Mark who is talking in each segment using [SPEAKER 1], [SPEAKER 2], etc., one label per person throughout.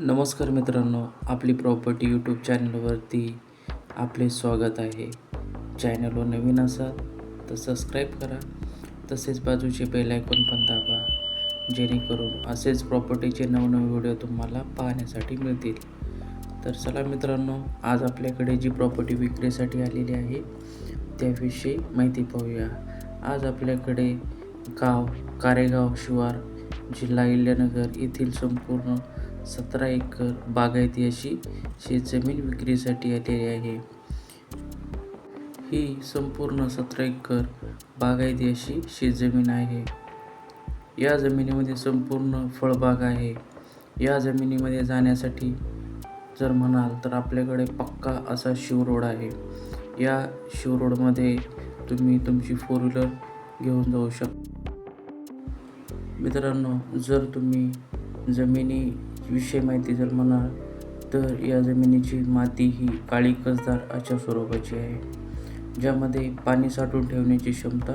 [SPEAKER 1] नमस्कार मित्रांनो आपली प्रॉपर्टी यूट्यूब चॅनलवरती आपले स्वागत आहे. चॅनलवर नवीन असाल तर सबस्क्राईब करा. तसेच बाजूचे बेल आयकॉन पण दाबा जेणेकरून असेच प्रॉपर्टीचे नवनवे व्हिडिओ तुम्हाला पाहण्यासाठी मिळतील. तर चला मित्रांनो आज आपल्याकडे जी प्रॉपर्टी विक्रीसाठी आलेली आहे त्याविषयी माहिती पाहूया. आज आपल्याकडे गाव कारेगाव शिवार जिल्हा इल्यानगर येथील संपूर्ण सतरा एकर बागायती अशी. शेतजमीन विक्रीसाठी आलेली आहे. ही संपूर्ण सतरा एकर बागायती अशी. शेतजमीन आहे. या जमिनीमध्ये संपूर्ण फळबाग आहे. या जमिनीमध्ये जाण्यासाठी जर म्हणाल तर आपल्याकडे पक्का असा शिवरोड आहे. या शिवरोडमध्ये तुम्ही तुमची फोर व्हीलर घेऊन जाऊ शकता मित्रांनो जर तुम्ही जमिनी विषय माहिती जर म्हणाल तर या जमिनीची माती ही काळी कसदार अशा स्वरूपाची आहे ज्यामध्ये पाणी साठवून ठेवण्याची क्षमता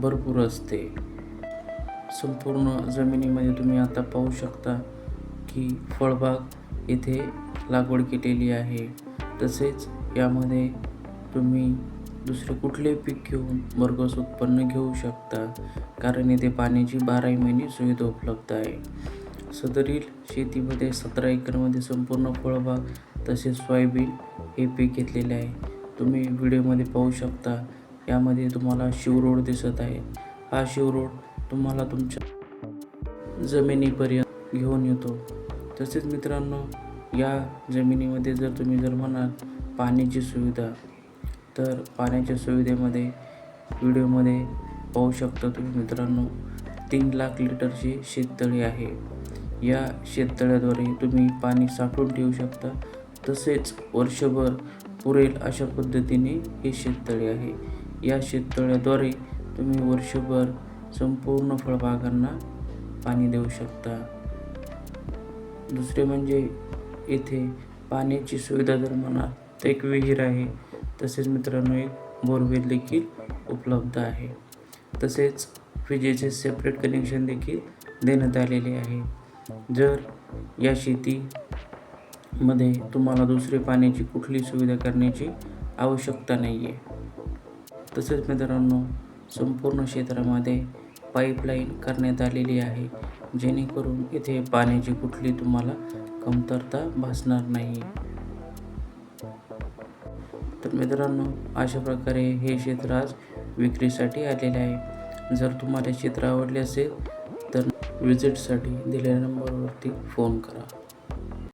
[SPEAKER 1] भरपूर असते. संपूर्ण जमिनीमध्ये तुम्ही आता पाहू शकता की फळबाग येथे लागवड केलेली आहे. तसेच यामध्ये तुम्ही दुसरे कुठले पीक घेऊन भरघोस उत्पन्न घेऊ शकता कारण येथे पाण्याची बाराही महिने सुविधा उपलब्ध आहे. सदरील शेतीमध्ये सतरा एकरमध्ये संपूर्ण फळबाग तसेच सोयाबीन हे पीक घेतलेले आहे. तुम्ही व्हिडिओमध्ये पाहू शकता. यामध्ये तुम्हाला शिवरोड दिसत आहे. हा शिवरोड तुम्हाला तुमच्या जमिनीपर्यंत घेऊन येतो. तसेच मित्रांनो या जमिनीमध्ये जर तुम्ही जर म्हणाल पाण्याची सुविधा तर पाण्याच्या सुविधेमध्ये व्हिडिओमध्ये पाहू शकता तुम्ही मित्रांनो तीन लाख लिटरची शेततळी आहे. या शेततळ्याद्वारे तुम्ही पाणी साठवून ठेवू शकता. तसेच वर्षभर पुरेल अशा पद्धतीने हे शेततळे आहे. या शेततळ्याद्वारे तुम्ही वर्षभर संपूर्ण फळबागांना पाणी देऊ शकता. दुसरे म्हणजे येथे पाण्याची सुविधा जर म्हणाल तर एक विहीर आहे. तसेच मित्रांनो एक बोरवेल देखील उपलब्ध आहे. तसेच विजेचे सेपरेट कनेक्शन देखील देण्यात आलेले आहे. जर या शेतीमध्ये तुम्हाला दुसरे पाण्याची कुठली सुविधा करण्याची आवश्यकता नाही आहे तसेच मित्रांनो संपूर्ण क्षेत्रामध्ये पाईपलाईन करण्यात आलेली आहे. जेणेकरून इथे पाण्याची कुठली तुम्हाला कमतरता भासणार नाही तर मित्रांनो अशा प्रकारे हे क्षेत्र आज विक्रीसाठी आलेले आहे. जर तुम्हाला क्षेत्र आवडले असेल तर विजिटसाठी दिलेल्या नंबरवरती फोन करा.